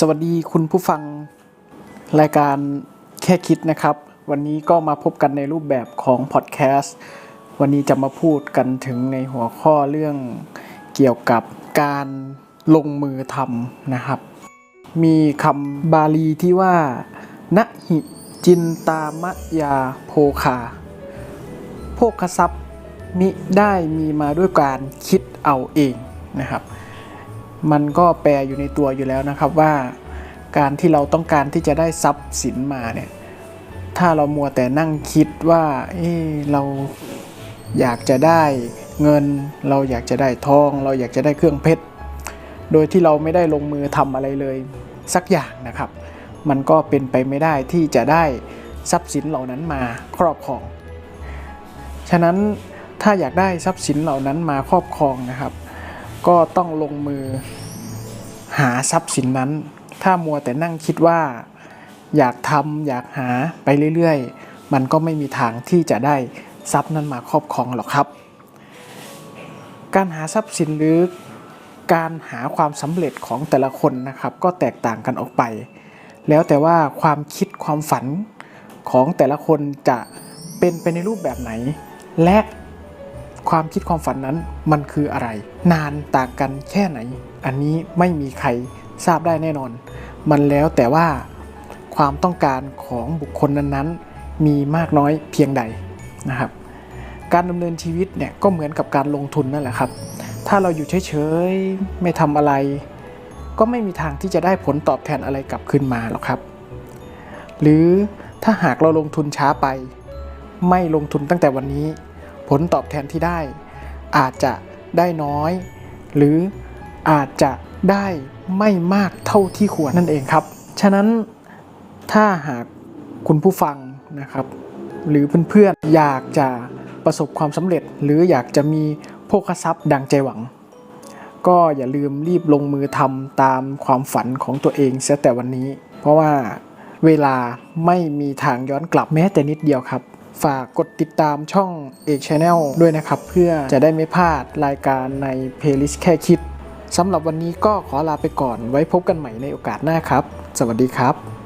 สวัสดีคุณผู้ฟังรายการแค่คิดนะครับ วันนี้ก็มาพบกันในรูปแบบของพอดแคสต์วันนี้จะมาพูดกันถึงในหัวข้อเรื่องเกี่ยวกับการลงมือทำนะครับ มีคำบาลีที่ว่านะหิจินตามะยาโภคาโภคทรัพย์มิได้มีมาด้วยการคิดเอาเองนะครับ มันก็แปลอยู่ในตัวอยู่แล้วนะครับว่าการที่เราต้องการที่จะได้ทรัพย์สินมาเนี่ยถ้าเรามัวแต่นั่งคิดว่าเอ๊ะเราอยากจะได้เงิน เราอยากจะได้ทอง เราอยากจะได้เครื่องเพชรโดยที่เราไม่ได้ลงมือทำอะไรเลยสักอย่างนะครับ มันก็เป็นไปไม่ได้ที่จะได้ทรัพย์สินเหล่านั้นมาครอบครอง ฉะนั้นถ้าอยากได้ทรัพย์สินเหล่านั้นมาครอบครองนะครับ ก็ต้องลงมือหาทรัพย์สินนั้น ถ้ามัวแต่นั่งคิดว่าอยากทำอยากหาไปเรื่อยๆ มันก็ไม่มีทางที่จะได้ทรัพย์นั้นมาครอบครองหรอกครับ การหาทรัพย์สินหรือการหาความสำเร็จของแต่ละคนนะครับ ก็แตกต่างกันออกไป แล้วแต่ว่าความคิดความฝันของแต่ละคนจะเป็นไปในรูปแบบไหน และ ความคิดความฝันนั้นมันคืออะไร นานต่างกันแค่ไหน อันนี้ไม่มีใครทราบได้แน่นอน มันแล้วแต่ว่าความต้องการของบุคคลนั้นๆ มีมากน้อยเพียงใดนะครับ การดำเนินชีวิตเนี่ยก็เหมือนกับการลงทุนนั่นแหละครับ ถ้าเราอยู่เฉยๆไม่ทำอะไร ก็ไม่มีทางที่จะได้ผลตอบแทนอะไรกลับคืนมาหรอกครับ หรือถ้าหากเราลงทุนช้าไป ไม่ลงทุนตั้งแต่วันนี้ ผลตอบแทนที่ได้ อาจจะได้น้อย หรืออาจจะได้ไม่มากเท่าที่ควรนั่นเองครับ ฉะนั้นถ้าหากคุณผู้ฟังนะครับ หรือเพื่อนๆ อยากจะประสบความสำเร็จ หรืออยากจะมีโภคทรัพย์ดังใจหวัง ก็อย่าลืมรีบลงมือทำตามความฝันของตัวเองเสียแต่วันนี้ เพราะว่าเวลาไม่มีทางย้อนกลับแม้แต่นิดเดียวครับ ฝากกดติดตามช่องเอกชาแนลด้วยนะครับ เพื่อจะได้ไม่พลาดรายการในเพลย์ลิสต์แค่คิดสำหรับวันนี้ก็ขอลาไปก่อนไว้พบกันใหม่ในโอกาสหน้าครับ สวัสดีครับ